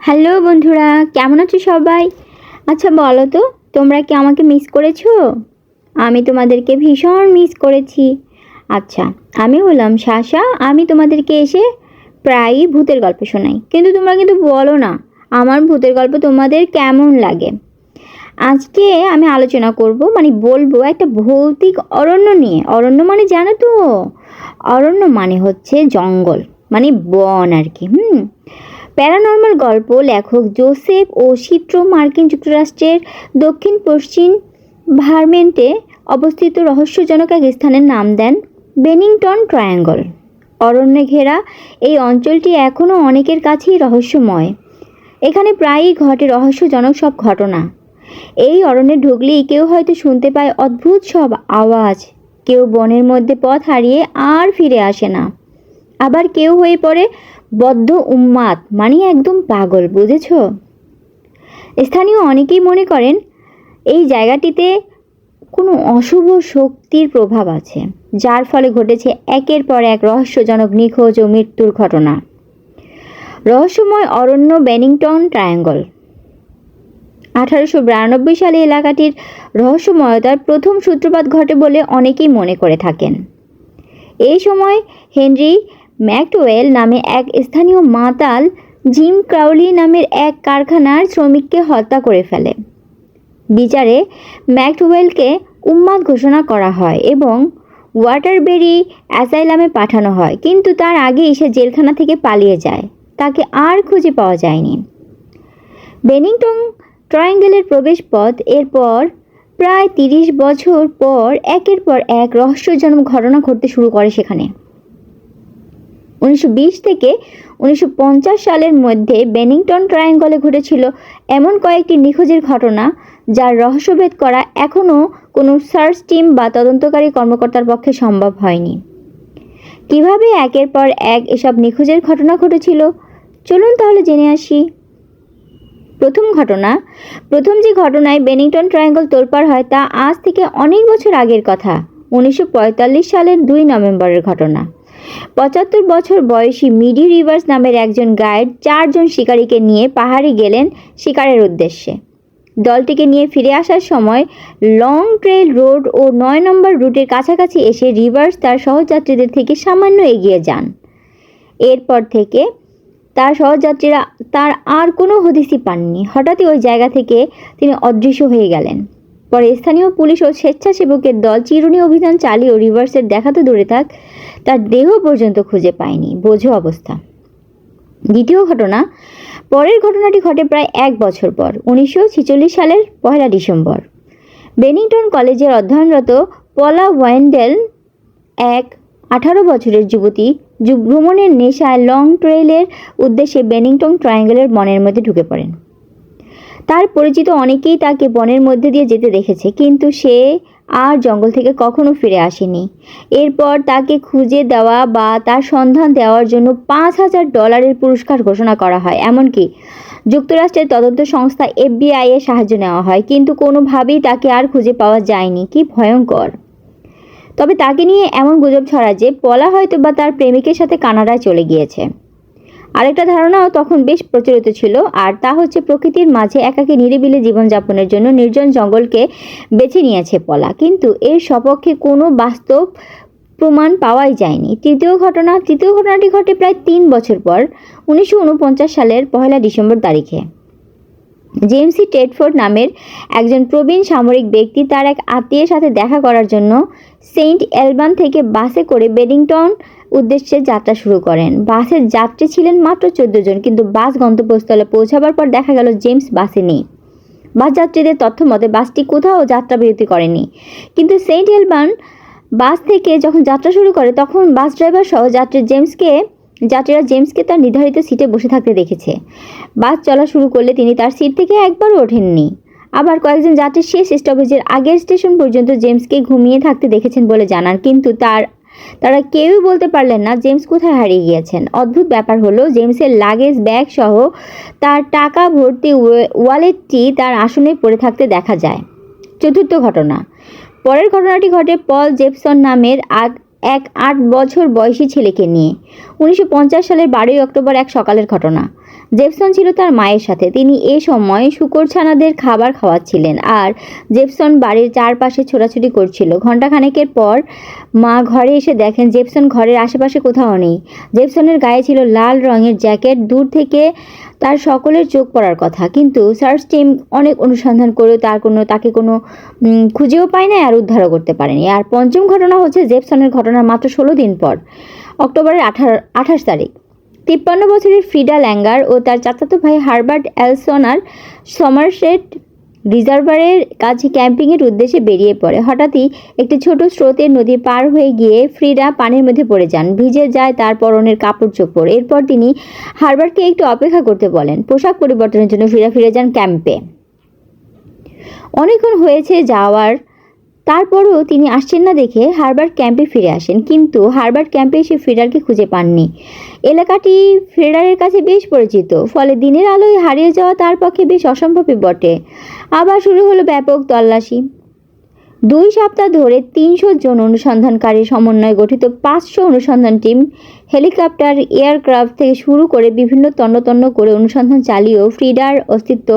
Hello বন্ধুরা, কেমন আছো সবাই? আচ্ছা বলো তো, তোমরা কি আমাকে মিস করেছ? আমি তোমাদেরকে ভীষণ মিস করেছি। আচ্ছা আমি হলাম শাসা আমি তোমাদেরকে এসে প্রায়ই ভূতের গল্প শোনাই। কিন্তু তোমরা কিন্তু বলো না, আমার ভূতের গল্প তোমাদের কেমন লাগে? আজকে আমি আলোচনা করব মানে বলব একটা ভৌতিক অরণ্য নিয়ে। অরণ্য মানে জানো তো? অরণ্য মানে হচ্ছে জঙ্গল মানে বন আর কি, হুম? প্যারানর্মাল গল্প লেখক জোসেফ ও সিট্রো মার্কিন যুক্তরাষ্ট্রের দক্ষিণ পশ্চিম ভার্মেন্টে অবস্থিত রহস্যজনক এক স্থানের নাম দেন বেনিংটন ট্রায়াঙ্গল। অরণ্যে ঘেরা এই অঞ্চলটি এখনও অনেকের কাছেই রহস্যময়। এখানে প্রায়ই ঘটে রহস্যজনক সব ঘটনা। এই অরণ্যে ঢুকলেই কেউ হয়তো শুনতে পায় অদ্ভুত সব আওয়াজ। কেউ বনের মধ্যে পথ হারিয়ে আর ফিরে আসে না। আবার কেউ হয়ে পড়ে বদ্ধ উন্মাদ মানে একদম পাগল, বুঝেছ? স্থানীয় অনেকেই মনে করেন, এই জায়গাটিতে কোনো অশুভ শক্তির প্রভাব আছে, যার ফলে ঘটেছে একের পর এক রহস্যজনক নিখোঁজ ও মৃত্যুর ঘটনা। রহস্যময় অরণ্য বেনিংটন ট্রায়াঙ্গল। আঠারোশো বিরানব্বই সালে এলাকাটির রহস্যময়তার প্রথম সূত্রপাত ঘটে বলে অনেকেই মনে করে থাকেন। এই সময় হেনরি ম্যাকটোয়েল নামে এক স্থানীয় মাতাল জিম ক্রাউলি নামের এক কারখানার শ্রমিককে হত্যা করে ফেলে। বিচারে ম্যাকটোয়েলকে উন্মাদ ঘোষণা করা হয় এবং ওয়াটারবেরি অ্যাসাইলামে পাঠানো হয়, কিন্তু তার আগেই সে জেলখানা থেকে পালিয়ে যায়। তাকে আর খুঁজে পাওয়া যায়নি। বেনিংটন ট্রায়াঙ্গেলের প্রবেশপথ এরপর প্রায় তিরিশ বছর পর একের পর এক রহস্যজনক ঘটনা ঘটতে শুরু করে সেখানে। উনিশশো বিশ থেকে উনিশশো পঞ্চাশ সালের মধ্যে বেনিংটন ট্রায়াঙ্গলে ঘটেছিল এমন কয়েকটি নিখোঁজের ঘটনা যার রহস্যভেদ করা এখনও কোনো সার্চ টিম বা তদন্তকারী কর্মকর্তার পক্ষে সম্ভব হয়নি। কীভাবে একের পর এক এসব নিখোঁজের ঘটনা ঘটেছিল? চলুন তাহলে জেনে আসি। প্রথম ঘটনা, প্রথম যে ঘটনায় বেনিংটন ট্রায়াঙ্গল তোলপাড় হয় তা আজ থেকে অনেক বছর আগের কথা, উনিশশো পঁয়তাল্লিশ সালের দুই নভেম্বরের ঘটনা। পঁচাত্তর বছর বয়সী মিডি রিভার্স নামের একজন গাইড চারজন শিকারীকে নিয়ে পাহাড়ে গেলেন শিকারের উদ্দেশ্যে। দলটিকে নিয়ে ফিরে আসার সময় লং ট্রেল রোড ও নয় নম্বর রুটের কাছাকাছি এসে রিভার্স তার সহযাত্রীদের থেকে সামান্য এগিয়ে যান। এরপর থেকে তার সহযাত্রীরা তার আর কোনো হদিসই পাননি। হঠাৎই ওই জায়গা থেকে তিনি অদৃশ্য হয়ে গেলেন। পরে স্থানীয় পুলিশ ও স্বেচ্ছাসেবকের দল চিরুনি অভিযান চালিয়েও রিভার্সের দেখা তো দূরে থাক, তার দেহ পর্যন্ত খুঁজে পায়নি। বোঝো অবস্থা। দ্বিতীয় ঘটনা, পরের ঘটনাটি ঘটে প্রায় এক বছর পর, উনিশশো ছেচল্লিশ সালের পয়লা ডিসেম্বর। বেনিংটন কলেজের অধ্যয়নরত পলা ওয়াইন্ডেল এক আঠারো বছরের যুবতী ভ্রমণের নেশায় লং ট্রেইলের উদ্দেশ্যে বেনিংটন ট্রায়াঙ্গেলের বনের মধ্যে ঢুকে পড়েন। তার পরিচিত অনেকেই তাকে বনের মধ্যে দিয়ে যেতে দেখেছে, কিন্তু সে আর জঙ্গল থেকে কখনো ফিরে আসেনি। এরপর তাকে খুঁজে দেওয়া বা তার সন্ধান দেওয়ার জন্য পাঁচ হাজার ডলারের পুরস্কার ঘোষণা করা হয়। এমনকি যুক্তরাষ্ট্রের তদন্ত সংস্থা এফবিআই এর সাহায্য নেওয়া হয়, কিন্তু কোনোভাবেই তাকে আর খুঁজে পাওয়া যায়নি। কি ভয়ঙ্কর। তবে তাকে নিয়ে এমন গুজব ছড়া যে, পলা হয়তো বা তার প্রেমিকের সাথে কানাডায় চলে গিয়েছে। আরেকটা ধারণাও তখন বেশ প্রচলিত ছিল, আর তা হচ্ছে প্রকৃতির মাঝে একাকে নিরিবিলি জীবনযাপনের জন্য নির্জন জঙ্গলকে বেছে নিয়েছে পলা। কিন্তু এর সপক্ষে কোনো বাস্তব প্রমাণ পাওয়াই যায়নি। তৃতীয় ঘটনা, তৃতীয় ঘটনাটি ঘটে প্রায় তিন বছর পর, উনিশশো উনপঞ্চাশ সালের পহেলা ডিসেম্বর তারিখে। জেমসি টেডফোর্ড নামের একজন প্রবীণ সামরিক ব্যক্তি তার এক আত্মীয়ের সাথে দেখা করার জন্য সেন্ট এলবান থেকে বাসে করে বেডিংটন উদ্দেশ্যে যাত্রা শুরু করেন। বাসের যাত্রী ছিলেন মাত্র চোদ্দ জন, কিন্তু বাস গন্তব্যস্থলে পৌঁছাবার পর দেখা গেল জেমস বাসে নেই। বাস যাত্রীদের তথ্য মতে বাসটি কোথাও যাত্রা বিরতি করেনি। কিন্তু সেন্ট এলবান বাস থেকে যখন যাত্রা শুরু করে, তখন বাস ড্রাইভার সহ যাত্রী জেমসকে যাত্রীরা জেমসকে তার নির্ধারিত সিটে বসে থাকতে দেখেছে। বাস চলা শুরু করলে তিনি তার সিট থেকে একবারও ওঠেননি। আবার কয়েকজন যাত্রী শেষ স্টপেজের আগের স্টেশন পর্যন্ত জেমসকে ঘুমিয়ে থাকতে দেখেছেন বলে জানান। কিন্তু তার, তারা কেউই বলতে পারলেন না জেমস কোথায় হারিয়ে গিয়েছেন। অদ্ভুত ব্যাপার হলো জেমসের লাগেজ ব্যাগ সহ তার টাকা ভর্তি ওয়ে- ওয়ালেটটি তার আসনে পড়ে থাকতে দেখা যায়। চতুর্থ ঘটনা। পরের ঘটনাটি ঘটে পল জেপসন নামের আগ এক আট বছর বয়সী ছেলেকে নিয়ে। উনিশশো পঞ্চাশ সালের বারোই অক্টোবর এক সকালের ঘটনা। জেপসন ছিল তার মায়ের সাথে। তিনি এ সময় শুকরছানাদের খাবার খাওয়াচ্ছিলেন আর জেপসন বাড়ির চারপাশে ছোটাছুটি করছিল। ঘণ্টাখানেকের পর মা ঘরে এসে দেখেন জেপসন ঘরের আশেপাশে কোথাও নেই। জেপসনের গায়ে ছিল লাল রঙের জ্যাকেট, দূর থেকে তার সকলের চোখ পড়ার কথা। কিন্তু সার্চ টিম অনেক অনুসন্ধান করেও তার কোনো, তাকে কোনো খুঁজেও পায় না আর উদ্ধারও করতে পারেনি। আর পঞ্চম ঘটনা হচ্ছে জেপসনের ঘটনার মাত্র ষোলো দিন পর। অক্টোবরের আঠারো, আঠাশ তারিখ। তিপ্পান্ন বছরের ফ্রিডা ল্যাঙ্গার ও তার চাচাতো ভাই হারবার্ট অ্যালসোনার সমারসেট রিজার্ভারের কাছে ক্যাম্পিংয়ের উদ্দেশ্যে বেরিয়ে পড়ে। হঠাৎই একটি ছোট স্রোতের নদী পার হয়ে গিয়ে ফ্রিডা পানির মধ্যে পড়ে যান। ভিজে যায় তার পরনের কাপড় চোপড়। এরপর তিনি হারবার্টকে একটু অপেক্ষা করতে বলেন, পোশাক পরিবর্তনের জন্য ফিরে ফিরে যান ক্যাম্পে। অনেকক্ষণ হয়েছে যাওয়ার তারপরও তিনি আসছেন না দেখে হারবার ক্যাম্পে ফিরে আসেন, কিন্তু হারবার ক্যাম্পে এসে ফ্রেডারকে খুঁজে পাননি। এলাকাটি ফ্রেডারের কাছে বেশ পরিচিত, ফলে দিনের আলোয় হারিয়ে যাওয়া তার পক্ষে বেশ অসম্ভবই বটে। আবার শুরু হলো ব্যাপক তল্লাশি। দুই সপ্তাহ ধরে তিনশো জন অনুসন্ধানকারী সমন্বয়ে গঠিত পাঁচশো অনুসন্ধান টিম হেলিকপ্টার, এয়ারক্রাফট থেকে শুরু করে বিভিন্ন তন্নতন্ন করে অনুসন্ধান চালিয়েও ফ্রিডার অস্তিত্ব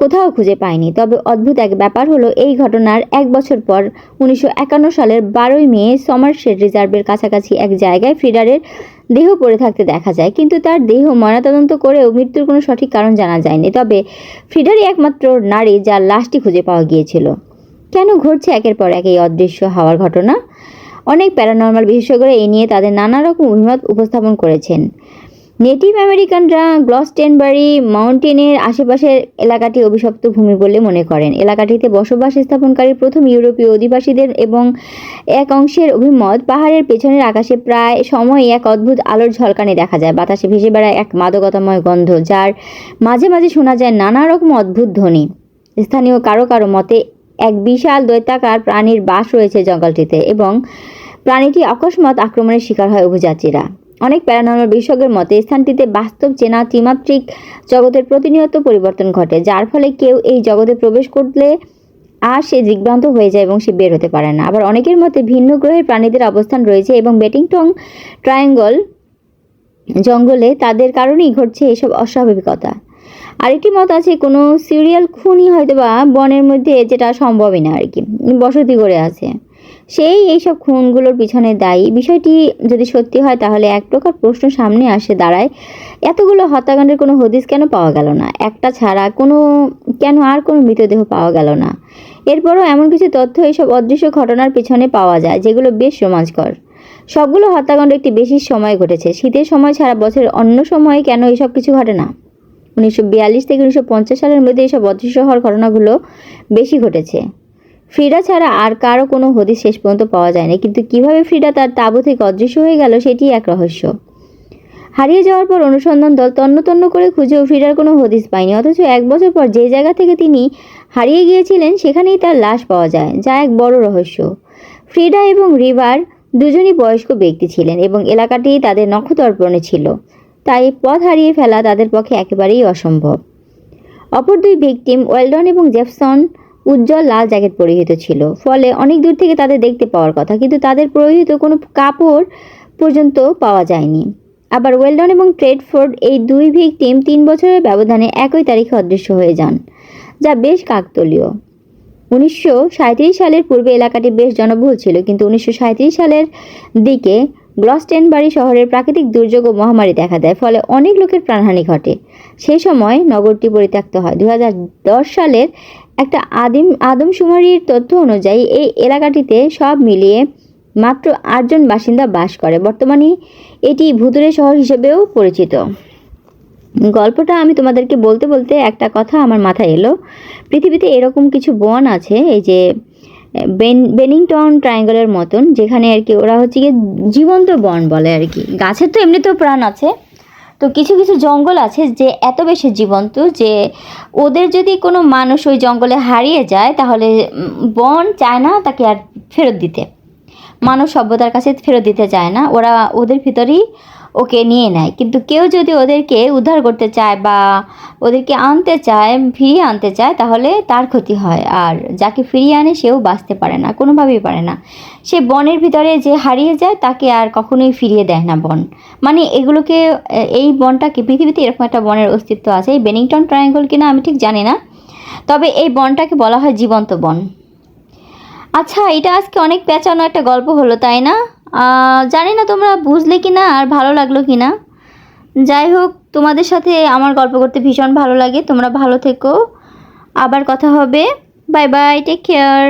কোথাও খুঁজে পায়নি। তবে অদ্ভুত এক ব্যাপার হলো, এই ঘটনার এক বছর পর উনিশশো একান্ন সালের বারোই মে সমারশেট রিজার্ভের কাছাকাছি এক জায়গায় ফ্রিডারের দেহ পড়ে থাকতে দেখা যায়। কিন্তু তার দেহ ময়নাতদন্ত করেও মৃত্যুর কোনো সঠিক কারণ জানা যায়নি। তবে ফ্রিডারই একমাত্র নারী যার লাশটি খুঁজে পাওয়া গিয়েছিল। কেন ঘটছে একের পর এক এই অদৃশ্য হওয়ার ঘটনা? অনেক প্যারানর্মাল বিশেষজ্ঞরা এ নিয়ে তাদের নানা রকম অভিমত উপস্থাপন করেছেন। নেটিভ আমেরিকানরা গ্লসটেনবারি মাউন্টেনের আশেপাশের এলাকাটি অভিশপ্ত ভূমি বলে মনে করেন। এলাকাটিতে বসবাস স্থাপনকারী প্রথম ইউরোপীয় অধিবাসীদের এবং এক অংশের অভিমত পাহাড়ের পেছনের আকাশে প্রায় সময় এক অদ্ভুত আলোর ঝলকানি দেখা যায়। বাতাসে ভেসে বেড়ায় এক মাদকতাময় গন্ধ, যার মাঝে মাঝে শোনা যায় নানা রকম অদ্ভুত ধ্বনি। স্থানীয় কারও কারও মতে এক বিশাল দৈত্যাকার প্রাণীর বাস রয়েছে জঙ্গলটিতে এবং প্রাণীটি অকস্মাৎ আক্রমণের শিকার হয় অভিযাত্রীরা। অনেক প্যারানর্মাল বিশেষজ্ঞের মতে, স্থানটিতে বাস্তব চেনা ত্রিমাত্রিক জগতের প্রতিনিয়ত পরিবর্তন ঘটে, যার ফলে কেউ এই জগতে প্রবেশ করলে আর সে দিগ্ভ্রান্ত হয়ে যায় এবং সে বের হতে পারে না। আবার অনেকের মতে, ভিন্ন গ্রহের প্রাণীদের অবস্থান রয়েছে এবং বেটিংটং ট্রায়াঙ্গল জঙ্গলে তাদের কারণেই ঘটছে এসব অস্বাভাবিকতা। আরেকটি মত আছে, কোনো সিরিয়াল খুনই হয়তো বা বনের মধ্যে যেটা সম্ভবই না আর কি, বসতি করে আছে। সেই এইসব খুনগুলোর পিছনে দায়ী। বিষয়টি যদি সত্যি হয়, তাহলে এক প্রকার প্রশ্ন সামনে আসে, দাঁড়ায়, এতগুলো হত্যাকাণ্ডের কোনো হদিস কেন পাওয়া গেল না? একটা ছাড়া কোনো, কেন আর কোনো মৃতদেহ পাওয়া গেল না? এরপরও এমন কিছু তথ্য এইসব অদৃশ্য ঘটনার পিছনে পাওয়া যায়, যেগুলো বেশ রোমাঞ্চকর। সবগুলো হত্যাকাণ্ড একটি বেশি সময় ঘটেছে। শীতের সময় ছাড়া বছরের অন্য সময়ে কেন এসব কিছু ঘটে না? উনিশশো বিয়াল্লিশ থেকে উনিশশো পঞ্চাশ সালের মধ্যে এইসব অদৃশ্য হওয়ার ঘটনাগুলো বেশি ঘটেছে। ফ্রিডা ছাড়া আর কারও কোনো হদিস শেষ পর্যন্ত পাওয়া যায়নি। কিন্তু কীভাবে ফ্রিডা তার তাঁবু থেকে অদৃশ্য হয়ে গেল সেটি এক রহস্য। হারিয়ে যাওয়ার পর অনুসন্ধান দল তন্ন তন্ন করে খুঁজেও ফ্রিডার কোনো হদিস পায়নি। অথচ এক বছর পর যে জায়গা থেকে তিনি হারিয়ে গিয়েছিলেন সেখানেই তার লাশ পাওয়া যায়, যা এক বড় রহস্য। ফ্রিডা এবং রিভার দুজনই বয়স্ক ব্যক্তি ছিলেন এবং এলাকাটি তাদের নক্ষত্রপণে ছিল। তাই পথ হারিয়ে ফেলা তাদের পক্ষে একেবারেই অসম্ভব। অপর দুই ভিকটিম ওয়েলডন এবং জেফসন উজ্জ্বল লাল জ্যাকেট পরিহিত ছিল। ফলে অনেক দূর থেকে তাদের দেখতে পাওয়ার কথা, কিন্তু তাদের পরিহিত কোনো কাপড় পর্যন্ত পাওয়া যায়নি। আবার ওয়েলডন এবং ট্রেডফোর্ড এই দুই ভিকটিম তিন বছরের ব্যবধানে একই তারিখে অদৃশ্য হয়ে যান, যা বেশ কাকতলীয়। উনিশশো সালের পূর্বে এলাকাটি বেশ জনবহুল ছিল, কিন্তু উনিশশো সালের দিকে গ্লস্টেনবাড়ি শহরের প্রাকৃতিক দুর্যোগ ও মহামারী দেখা দেয়, ফলে অনেক লোকের প্রাণহানি ঘটে। সেই সময় নগরটি পরিত্যক্ত হয়। দু হাজার দশ সালের একটা আদিম, আদমশুমারির তথ্য অনুযায়ী এই এলাকাটিতে সব মিলিয়ে মাত্র আটজন বাসিন্দা বাস করে। বর্তমানে এটি ভুতুরে শহর হিসেবেও পরিচিত। গল্পটা আমি তোমাদেরকে বলতে বলতে একটা কথা আমার মাথায় এলো। পৃথিবীতে এরকম কিছু বন আছে, এই যে বেনিংটন ট্রায়াঙ্গলের মতন, যেখানে আর কি ওরা হচ্ছে গিয়ে জীবন্ত বন বলে আর কি। গাছের তো এমনিতেও প্রাণ আছে। তো কিছু কিছু জঙ্গল আছে যে এত বেশি জীবন্ত যে ওদের যদি কোনো মানুষ ওই জঙ্গলে হারিয়ে যায়, তাহলে বন চায় না তাকে আর ফেরত দিতে। মানব সভ্যতার কাছে ফেরত দিতে চায় না। ওরা ওদের ভিতরেই ওকে নিয়ে নেয়। কিন্তু কেউ যদি ওদেরকে উদ্ধার করতে চায় বা ওদেরকে আনতে চায়, ফিরিয়ে আনতে চায়, তাহলে তার ক্ষতি হয়। আর যাকে ফিরিয়ে আনে, সেও বাঁচতে পারে না, কোনোভাবেই পারে না। সে বনের ভিতরে যে হারিয়ে যায়, তাকে আর কখনোই ফিরিয়ে দেয় না বন। মানে এগুলোকে, এই বনটাকে, পৃথিবীতে এরকম একটা বনের অস্তিত্ব আছে। এই বেনিংটন ট্রায়াঙ্গল কিনা আমি ঠিক জানি না। তবে এই বনটাকে বলা হয় জীবন্ত বন। আচ্ছা এটা আজকে অনেক পেঁচানো একটা গল্প হলো, তাই না? জানি না তোমরা বুঝলে কি না আর ভালো লাগল কি না যাই হোক, তোমাদের সাথে আমার গল্প করতে ভীষণ ভালো লাগে। তোমরা ভালো থেকো। আবার কথা হবে। Bye bye take care